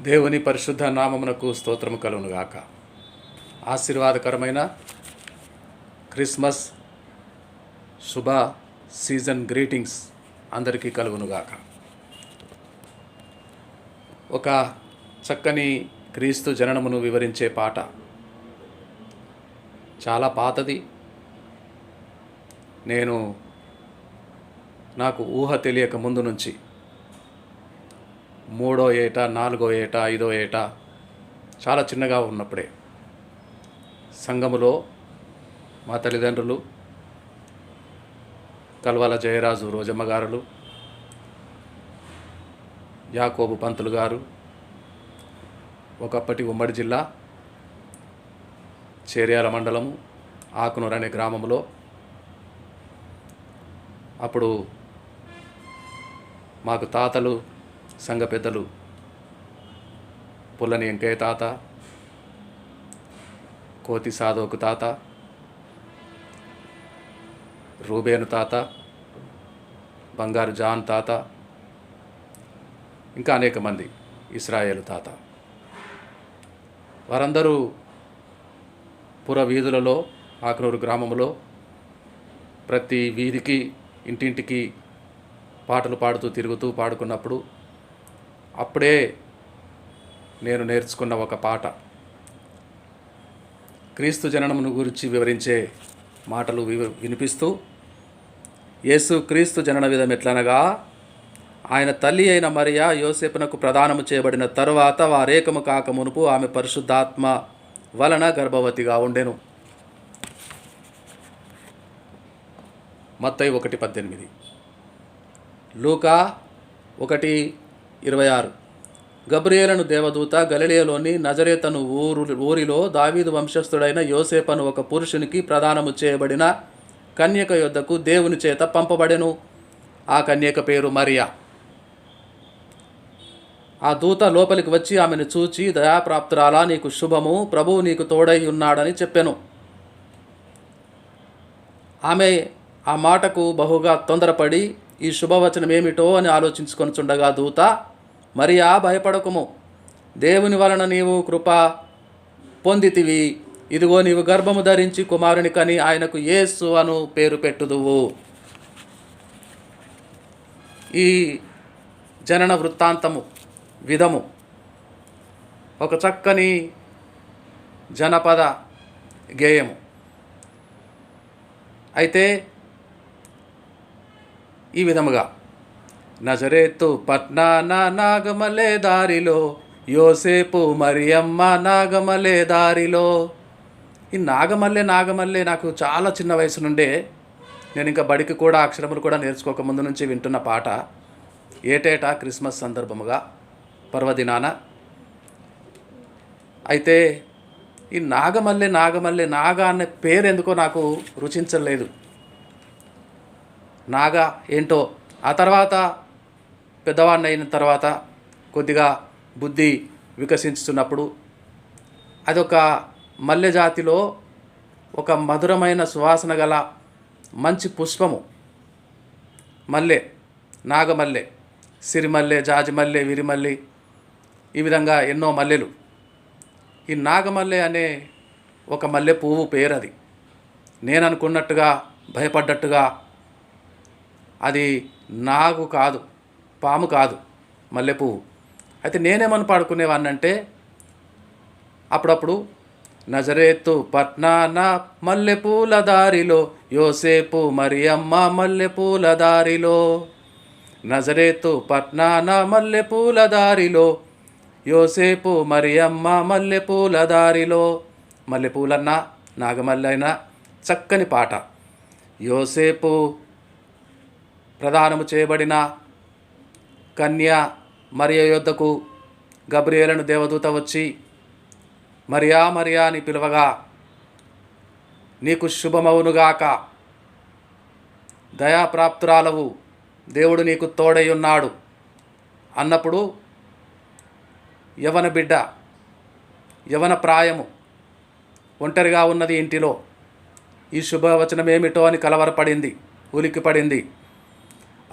దేవుని పరిశుద్ధ నామమునకు స్తోత్రము కలుగునుగాక. ఆశీర్వాదకరమైన క్రిస్మస్ శుభ సీజన్ గ్రీటింగ్స్ అందరికీ కలుగునుగాక. ఒక చక్కని క్రీస్తు జననమును వివరించే పాట. చాలా పాతది. నేను నాకు ఊహ తెలియక ముందు నుంచి మూడో ఏట నాలుగో ఏట ఐదో ఏట చాలా చిన్నగా ఉన్నప్పుడే. సంఘములో మా తల్లిదండ్రులు కల్వాల జయరాజు రోజమ్మ గారులు యాకోబు పంతులు గారు ఒకప్పటి ఉమ్మడి జిల్లా చేర్యాల మండలము ఆకునూరు అనే గ్రామంలో అప్పుడు మాకు తాతలు సంఘ పెద్దలు పుల్లని వెంకయ్య తాత కోతి సాధోకు తాత రూబేను తాత బంగారు జాన్ తాత ఇంకా అనేక మంది ఇస్రాయేలు తాత. వారందరూ పుర వీధులలో ఆకునూరు గ్రామంలో ప్రతి వీధికి ఇంటింటికి పాటలు పాడుతూ తిరుగుతూ పాడుకున్నప్పుడు అప్పుడే నేను నేర్చుకున్న ఒక పాట. క్రీస్తు జననమును గురించి వివరించే మాటలు వినిపిస్తూ యేసు క్రీస్తు జనన విధం ఎట్లనగా ఆయన తల్లి అయిన మరియా యోసేపునకు ప్రదానము చేయబడిన తరువాత వారేకము కాక మునుపు ఆమె పరిశుద్ధాత్మ వలన గర్భవతిగా ఉండెను. మత్తయి ఒకటి పద్దెనిమిది. లూకా ఒకటి ఇరవై ఆరు. గబ్రియేలను దేవదూత గలిలియలోని నజరేతను ఊరు ఊరిలో దావీదు వంశస్థుడైన యోసేపను ఒక పురుషునికి ప్రదానము చేయబడిన కన్యక యొద్దకు దేవుని చేత పంపబడెను. ఆ కన్యక పేరు మరియా. ఆ దూత లోపలికి వచ్చి ఆమెను చూచి దయాప్రాప్తురాలా నీకు శుభము ప్రభువు నీకు తోడై ఉన్నాడని చెప్పెను. ఆమె ఆ మాటకు బహుగా తొందరపడి ఈ శుభవచనం ఏమిటో అని ఆలోచించుకొని చుండగా దూత మరియా భయపడకుము. దేవుని వలన నీవు కృప పొందితివి. ఇదిగో నీవు గర్భము ధరించి కుమారుని కని ఆయనకు యేసు అను పేరు పెట్టుదువు. ఈ జనన వృత్తాంతము విధము. ఒక చక్కని జనపద గేయము. అయితే ఈ విధముగా నజరేతు పట్నాన నాగమలే దారిలో యోసేపు మరియమ్మ నాగమలే దారిలో. ఈ నాగమల్లె నాగమల్లె నాకు చాలా చిన్న వయసు నుండే. నేను ఇంకా బడికి కూడా అక్షరములు కూడా నేర్చుకోక ముందు నుంచి వింటున్న పాట ఏటేటా క్రిస్మస్ సందర్భముగా పర్వదినాన. అయితే ఈ నాగమల్లె నాగమల్లె నాగ అనే పేరు ఎందుకో నాకు రుచించలేదు. నాగా ఏంటో ఆ తర్వాత పెద్దవాడిని అయిన తర్వాత కొద్దిగా బుద్ధి వికసించుతున్నప్పుడు అదొక మల్లె జాతిలో ఒక మధురమైన సువాసన గల మంచి పుష్పము. మల్లె నాగమల్లె సిరిమల్లె జాజిమల్లె విరిమల్లి ఈ విధంగా ఎన్నో మల్లెలు. ఈ నాగమల్లె అనే ఒక మల్లె పువ్వు పేరు అది నేను అనుకున్నట్టుగా భయపడ్డట్టుగా అది నాగు కాదు. పాము కాదు మల్లెపువ్వు అయితే నేనేమని పాడుకునేవాన్నంటే అప్పుడప్పుడు నజరేత్తు పట్నాన మల్లెపూల దారిలో యోసేపు మరియమ్మ మల్లెపూల దారిలో. నజరేత్తు పట్నాన మల్లెపూల దారిలో యోసేపు మరియమ్మ మల్లెపూల దారిలో. మల్లెపూలన్నా నాగమల్లైనా చక్కని పాట. యోసేపు ప్రదానము చేయబడిన కన్య మరియ యొద్దకు గబ్రియేలను దేవదూత వచ్చి మరియా మరియా అని పిలువగా నీకు శుభమవునుగాక దయాప్రాప్తురాలవు దేవుడు నీకు తోడై ఉన్నాడు అన్నప్పుడు యవన బిడ్డ యవన ప్రాయము ఒంటరిగా ఉన్నది ఇంటిలో. ఈ శుభవచనం ఏమిటో అని కలవరపడింది ఉలిక్కిపడింది.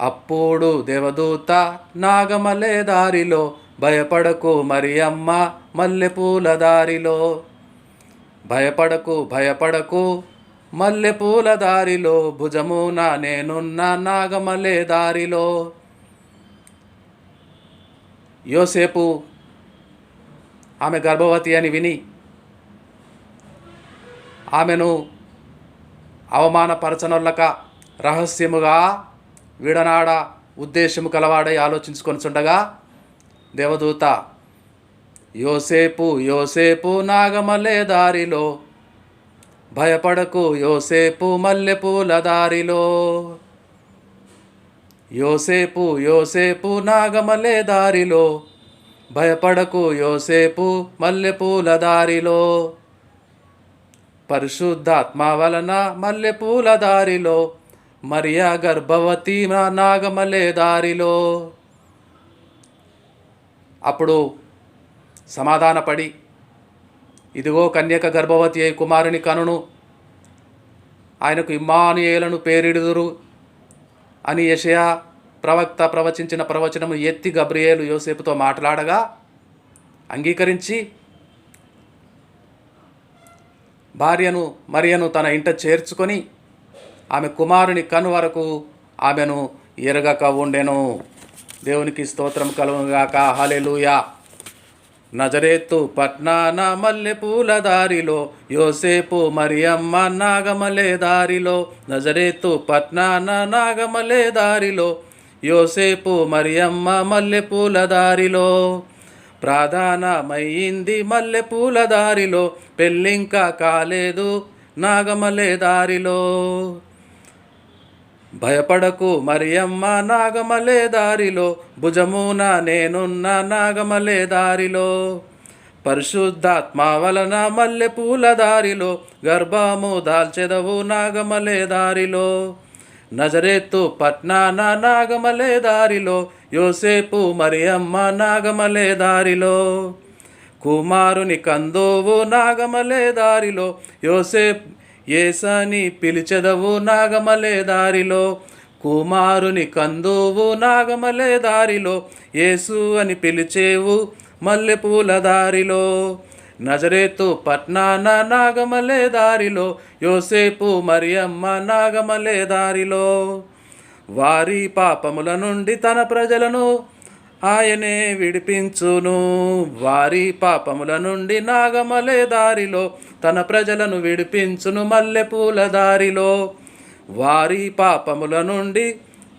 అప్పుడు దేవదూత నాగమలే దారిలో భయపడకు మరియమ్మ మల్లెపూల దారిలో. భయపడకు భయపడకు మల్లెపూల దారిలో భుజమున నేనున్న నాగమలే దారిలో. యోసేపు ఆమె గర్భవతి అని విని ఆమెను అవమానపరచనొల్లక రహస్యముగా విడనాడ ఉద్దేశము కలవాడై ఆలోచించుకొని చుండగా దేవదూత యోసేపు యోసేపు నాగమలే దారిలో భయపడకు యోసేపు మల్లెపూల దారిలో. యోసేపు యోసేపు నాగమలే దారిలో భయపడకు యోసేపు మల్లెపూల దారిలో. పరిశుద్ధాత్మ వలన మల్లెపూల దారిలో మరియా గర్భవతి నా- దారిలో. అప్పుడు సమాధానపడి ఇదిగో కన్యక గర్భవతి అయి కుమారుని కనును ఆయనకు ఇమ్మానుయేలను పేరిడుదురు అని యషయా ప్రవక్త ప్రవచించిన ప్రవచనము ఎత్తి గబ్రియేలు యోసేపుతో మాట్లాడగా అంగీకరించి భార్యను మరియను తన ఇంట చేర్చుకొని ఆమె కుమారుని కను వరకు ఆమెను ఎరగక ఉండెను. దేవునికి స్తోత్రం కలుగుగాక హలెలుయా నజరేత్తు పట్నాన మల్లెపూల దారిలో యోసేపు మరియమ్మ నాగమలే దారిలో నజరేత్తు పట్నాన నాగమలే దారిలో యోసేపు మరియమ్మ మల్లెపూల దారిలో. ప్రాధానమయ్యింది మల్లెపూల దారిలో పెళ్ళింకా కాలేదు నాగమలే దారిలో. భయపడకు మరియమ్మ నాగమలే దారిలో. భుజమున నేనున్న నాగమలే దారిలో. పరిశుద్ధాత్మ వలన మల్లెపూల దారిలో. గర్భము దాల్చెదవు నాగమలే దారిలో. నజరేత్తు పట్నాన నాగమలే దారిలో. యోసేపు మరియమ్మ నాగమలే దారిలో. కుమారుని కందోవు నాగమలే దారిలో. యోసేప్ ఏసని పిలిచెదవు నాగమలే దారిలో. కుమారుని కందువు నాగమలే దారిలో. యేసు అని పిలిచేవు మల్లెపూల దారిలో. నజరేతు పట్నాన నాగమలే దారిలో. యోసేపు మరియమ్మ నాగమలే దారిలో. వారి పాపముల నుండి తన ప్రజలను ఆయనే విడిపించును. వారి పాపముల నుండి నాగమలే దారిలో తన ప్రజలను విడిపించును మల్లెపూల దారిలో. వారి పాపముల నుండి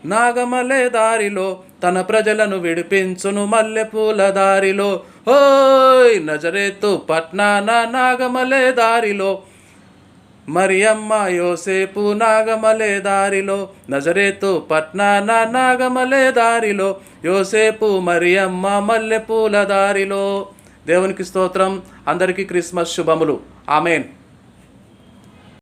నాగమలే దారిలో తన ప్రజలను విడిపించును మల్లెపూల దారిలో. ఓయ్ నజరేతు పట్నాన నాగమలే దారిలో మరియమ్మ యోసేపు నాగమలే దారిలో నజరేతు పట్నాన నాగమలే దారిలో యోసేపు మరియమ్మ మల్లెపూల దారిలో. దేవునికి స్తోత్రం అందరికీ క్రిస్మస్ శుభములు. ఆమెన్.